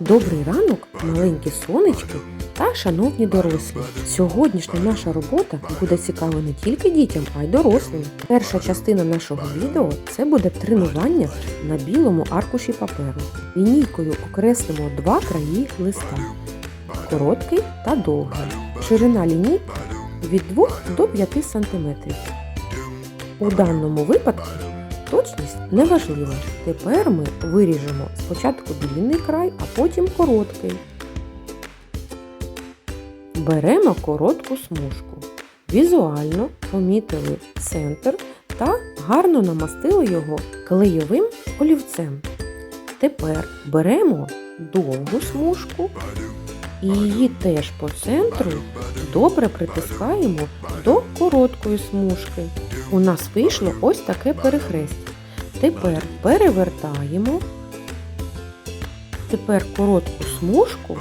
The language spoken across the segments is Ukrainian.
Добрий ранок, маленькі сонечки та шановні дорослі. Сьогоднішня наша робота буде цікава не тільки дітям, а й дорослим. Перша частина нашого відео це буде тренування на білому аркуші паперу. Лінійкою окреслимо два краї листа короткий та довгий. Ширина лінійки від 2 до 5 см. У даному випадку точність не важлива. Тепер ми виріжемо спочатку длинний край, а потім короткий. Беремо коротку смужку. Візуально помітили центр та гарно намастили його клейовим олівцем. Тепер беремо довгу смужку і її теж по центру добре притискаємо до короткої смужки. У нас вийшло ось таке перехрестя. Тепер перевертаємо. Тепер коротку смужку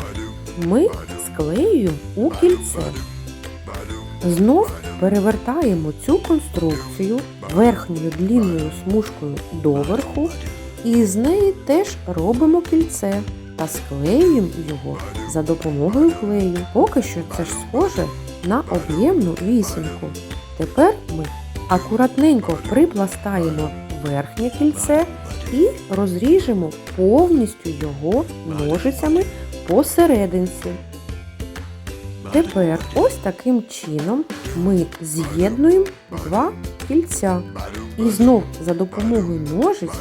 ми склеюємо у кільце. Знов перевертаємо цю конструкцію верхньою длінною смужкою доверху і з неї теж робимо кільце та склеюємо його за допомогою клею. Поки що це ж схоже на об'ємну вісімку. Тепер ми акуратненько припластаємо верхнє кільце і розріжемо повністю його ножицями посерединці. Тепер ось таким чином ми з'єднуємо два кільця і знов за допомогою ножиць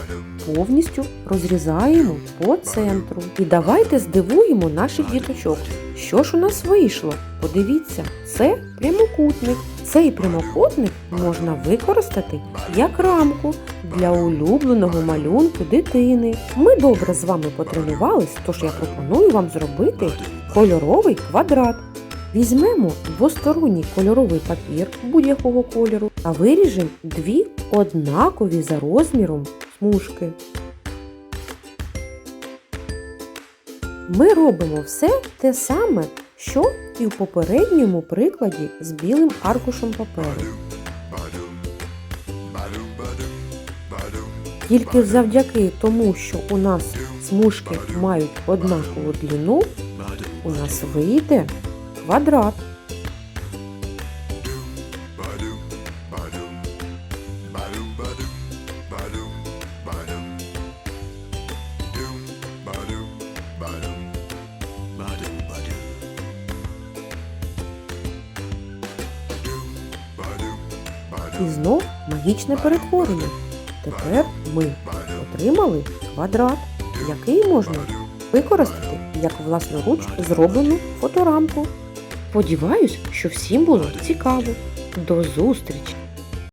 повністю розрізаємо по центру. І давайте здивуємо наших діточок. Що ж у нас вийшло? Подивіться, це прямокутник. Цей прямокутник можна використати як рамку для улюбленого малюнку дитини. Ми добре з вами потренувались, тож я пропоную вам зробити кольоровий квадрат. Візьмемо двосторонній кольоровий папір будь-якого кольору та виріжемо дві однакові за розміром смужки. Ми робимо все те саме, що і в попередньому прикладі з білим аркушем паперу. Тільки завдяки тому, що у нас смужки мають однакову длину, у нас вийде квадрат. І знов магічне перетворення. Тепер ми отримали квадрат, який можна використати як власноруч зроблену фоторамку. Сподіваюсь, що всім було цікаво. До зустрічі!